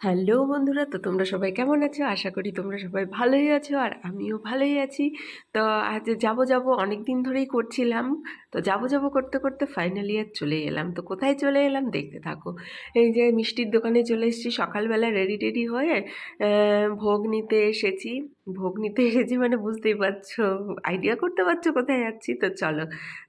Hello বন্ধুরা, তো তোমরা সবাই কেমন আছো? আশা করি তোমরা সবাই ভালোই আছো আর আমিও ভালোই আছি। তো আজ যাব যাব অনেক দিন ধরেই করছিলাম। তো যাব যাব করতে করতে ফাইনালি আর চলে এলাম। তো কোথায় চলে এলাম দেখতে থাকো। এই যে মিষ্টির দোকানে চলে এসেছি, সকালবেলা রেডি টেডি হয়ে ভোগ নিতে এসেছি। ভোগ নিতে এসেছি মানে বুঝতেই পারছ আইডিয়া করতে পারছ কোথায় যাচ্ছি? তো চলো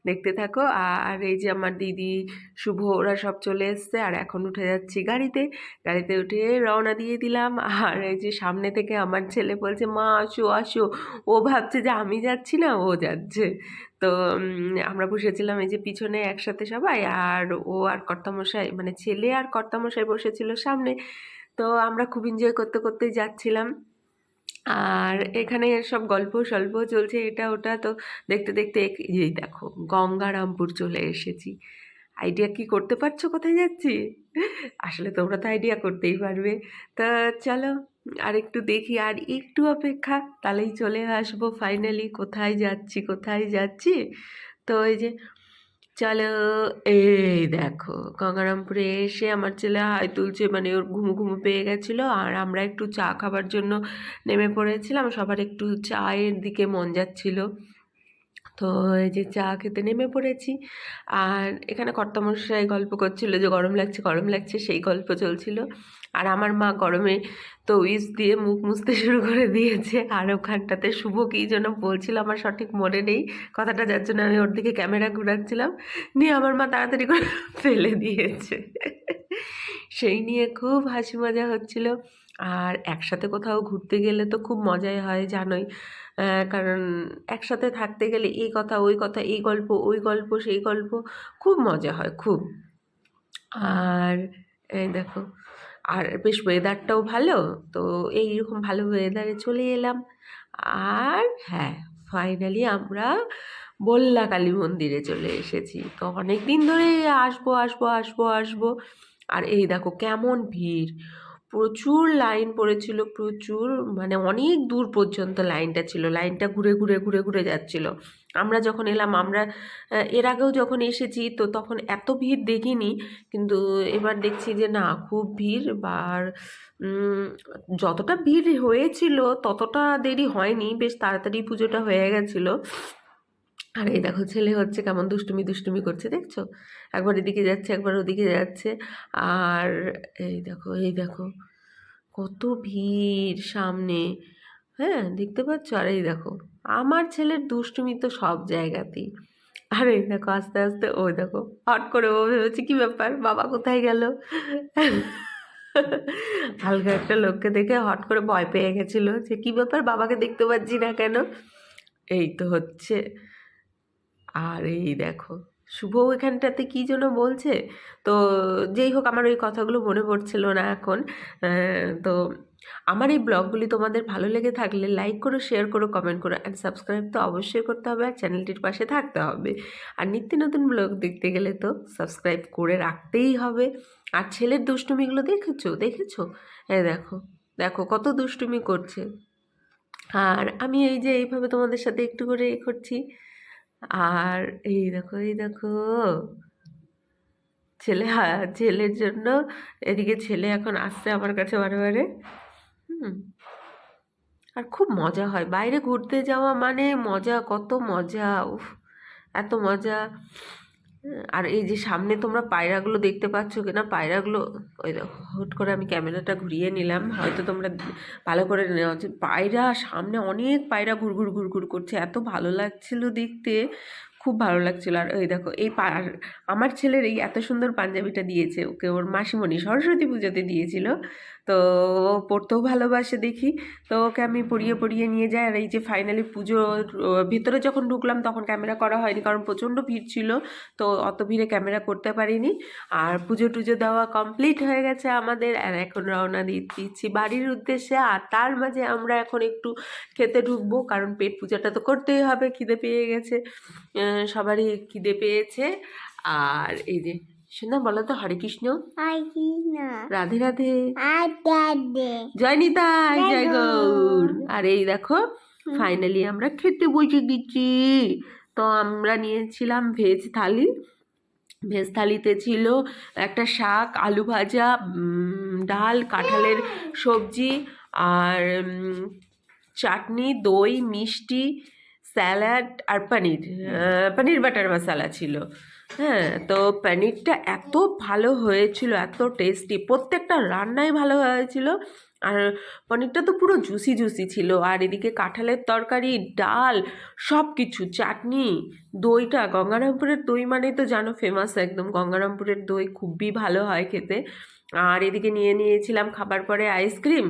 দেখতে থাকো। আর এই যে আমার দিদি, শুভ, ওরা সব চলে এসছে। আর এখন উঠে যাচ্ছি গাড়িতে। গাড়িতে উঠে রওনা দিয়ে দিলাম। আর এই যে সামনে থেকে আমার ছেলে বলছে, মা, আসো আসো। ও ভাবছে যে আমি যাচ্ছি না, ও যাচ্ছে। তো আমরা বসেছিলাম এই যে পিছনে একসাথে সবাই আর ও আর কর্তামশাই মানে ছেলে আর কর্তামশাই বসেছিল সামনে। তো আমরা খুব এনজয় করতে করতে যাচ্ছিলাম। আর এখানে সব গল্প সল্প চলছে, এটা ওটা। তো দেখতে দেখতে এই দেখো, গঙ্গারামপুর চলে এসেছি। আইডিয়া কি করতে পারছ? কোথায় যাচ্ছি? আসলে তোমরা তো আইডিয়া করতেই পারবে। তা চলো আর একটু দেখি, আর একটু অপেক্ষা, তাহলেই চলে আসব ফাইনালি কোথায় যাচ্ছি কোথায় যাচ্ছি? তো এই যে, চলো, এই দেখো, গঙ্গারামপুরে এসে আমার ছেলে হাই তুলছে মানে ওর ঘুমু ঘুমু পেয়ে গেছিল, আর আমরা একটু চা খাবার জন্য নেমে পড়েছিলাম, সবার একটু চায়ের দিকে মন যাচ্ছিল। তো এই যে চা খেতে নেমে পড়েছি, আর এখানে কর্তামশাই গল্প করছিল যে গরম লাগছে গরম লাগছে, সেই গল্প চলছিল। আর আমার মা গরমে তো উইস দিয়ে মুখ মুছতে শুরু করে দিয়েছে। আর ওখানটাতে শুভ কী যেন বলছিল, আমার সঠিক মনে নেই। কথাটা যার জন্য আমি ওর দিকে ক্যামেরা ঘুরাচ্ছিলাম। নিয়ে আমার মা তাড়াতাড়ি করে ফেলে দিয়েছে। সেই নিয়ে খুব হাসি মজা হচ্ছিল। আর একসাথে কোথাও ঘুরতে গেলে তো খুব মজাই হয়, জানোই। কারণ একসাথে থাকতে গেলে এই কথা, ওই কথা, এই গল্প, ওই গল্প, সেই গল্প, খুব মজা হয়, খুব। আর এই দেখো আর বেশ ওয়েদারটাও ভালো, তো এইরকম ভালো ওয়েদারে চলে এলাম। আর হ্যাঁ ফাইনালি আমরা বল্লা কালী মন্দিরে চলে এসেছি। তো অনেক দিন ধরে আসব আসব আসব আসব। আর এই দেখো কেমন ভিড়। প্রচুর লাইন পড়েছিল, প্রচুর মানে অনেক দূর পর্যন্ত লাইনটা ছিল, লাইনটা ঘুরে ঘুরে ঘুরে ঘুরে যাচ্ছিল। আমরা যখন এলাম, আমরা এর আগেও যখন এসেছি, তো তখন এত ভিড় দেখিনি, কিন্তু এবার দেখছি যে না, খুব ভিড়, বা যতটা ভিড় হয়েছিল, ততটা দেরি হয়নি, বেশ তাড়াতাড়ি পুজোটা হয়ে গেছিল। আর এই দেখো ছেলে হচ্ছে কেমন দুষ্টুমি দুষ্টুমি করছে, দেখছ? একবার এদিকে যাচ্ছে, একবার ওদিকে যাচ্ছে। আর এই দেখো এই দেখো, কত ভিড় সামনে। হ্যাঁ দেখতে পাচ্ছ? আর এই দেখো, আমার ছেলের দুষ্টুমি তো সব জায়গাতেই। আর এই দেখো, আস্তে আস্তে ওই দেখো, হট করে ও ভেবেছে, কি ব্যাপার? বাবা কোথায় গেল? হালকা একটা লোককে দেখে হট করে ভয় পেয়ে গেছিল যে, কী ব্যাপার? বাবাকে দেখতে পাচ্ছি না কেন? এই তো হচ্ছে। আর এই দেখো, শুভ এখানটাতে কী যেন বলছে? তো যেই হোক আমার ওই কথাগুলো মনে পড়ছিল না এখন। তো আমার এই ব্লগগুলি তোমাদের ভালো লেগে থাকলে লাইক করো, শেয়ার করো, কমেন্ট করো অ্যান্ড সাবস্ক্রাইব তো অবশ্যই করতে হবে আর চ্যানেলটির পাশে থাকতে হবে। আর নিত্য নতুন ব্লগ দেখতে গেলে তো সাবস্ক্রাইব করে রাখতেই হবে। আর ছেলের দুষ্টুমিগুলো দেখেছ? দেখেছ? হ্যাঁ দেখো দেখো কত দুষ্টুমি করছে। আর আমি এই যে এইভাবে তোমাদের সাথে একটু করে এ করছি। আর এই দেখো এই দেখো। ছেলে, ছেলের জন্য এদিকে ছেলে এখন আসছে আমার কাছে বারে বারে। হুম। আর খুব মজা হয়। বাইরে ঘুরতে যাওয়া মানে মজা, কত মজা, উফ, এত মজা। আর এই যে সামনে তোমরা পায়রাগুলো দেখতে পাচ্ছ কিনা, পায়রাগুলো, ওই হুট করে আমি ক্যামেরাটা ঘুরিয়ে নিলাম। হয়তো তোমরা ভালো করে নেওয়া পায়রা সামনে অনেক পায়রা ঘুরঘুর ঘুরঘুর করছে। এত ভালো লাগছিল দেখতে। খুব ভালো লাগছিল। আর ওই দেখো, এই আমার ছেলের এই এত সুন্দর পাঞ্জাবিটা দিয়েছে, ওকে ওর মাসিমণি সরস্বতী পুজোতে দিয়েছিল। তো ও পড়তেও ভালোবাসে দেখি। তো ওকে আমি পড়িয়ে পড়িয়ে নিয়ে যাই। আর এই যে ফাইনালি পুজোর ভিতরে যখন ঢুকলাম তখন ক্যামেরা করা হয়নি, কারণ প্রচণ্ড ভিড় ছিল। তো অত ভিড়ে ক্যামেরা করতে পারিনি। আর পুজো টুজো দেওয়া কমপ্লিট হয়ে গেছে আমাদের। আর এখন রওনা দিচ্ছি বাড়ির উদ্দেশ্যে। আর তার মাঝে আমরা এখন একটু খেতে ঢুকবো, কারণ পেট পূজাটা তো করতেই হবে, খিদে পেয়ে গেছে। সবারই খিদে পেয়েছে। আর এই যে শোনা বলো তো হরে কৃষ্ণ। রাধে রাধে। জয় নিতাই জয় গৌর। আর এই দেখো ফাইনালি আমরা খেতে বসে দিচ্ছি তো আমরা নিয়েছিলাম ভেজ থালি। ভেজ থালিতে ছিল একটা শাক আলু ভাজা ডাল কাঁঠালের সবজি আর চাটনি দই মিষ্টি স্যালাড আর পনির পনির বাটার মশালা ছিল। হ্যাঁ তো পনিরটা এত ভালো হয়েছিল এত টেস্টি প্রত্যেকটা রান্নাই ভালো হয়েছিল। আর পনিরটা তো পুরো জুসি জুসি ছিল আর এদিকে কাঁঠালের তরকারি ডাল সব কিছু চাটনি দইটা গঙ্গারামপুরের দই মানেই তো জানো ফেমাস একদম গঙ্গারামপুরের দই খুবই ভালো হয় খেতে। আর এদিকে নিয়ে নিয়েছিলাম খাবার পরে আইসক্রিম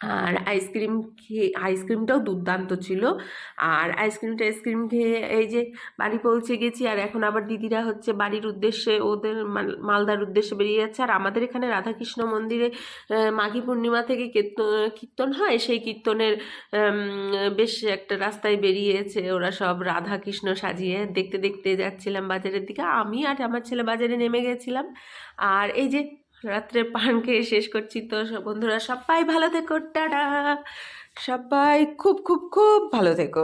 আর আইসক্রিম খেয়ে আইসক্রিমটাও দুর্দান্ত ছিল। আর আইসক্রিম টাইসক্রিম খেয়ে এই যে বাড়ি পৌঁছে গেছি আর এখন আবার দিদিরা হচ্ছে বাড়ির উদ্দেশ্যে ওদের মাল- মালদার উদ্দেশ্যে বেরিয়ে যাচ্ছে। আর আমাদের এখানে রাধাকৃষ্ণ মন্দিরে মাঘী পূর্ণিমা থেকে কীর্তন হয়, সেই কীর্তনের বেশ একটা রাস্তায় বেরিয়েছে। ওরা সব রাধা কৃষ্ণ সাজিয়ে দেখতে দেখতে যাচ্ছিলাম বাজারের দিকে। আমি আর আমার ছেলে বাজারে নেমে গেছিলাম। আর এই যে রাত্রে পান খেয়ে শেষ করছি তো সব বন্ধুরা সবাই ভালো থেকো, টাটা। সবাই খুব খুব খুব ভালো থেকো।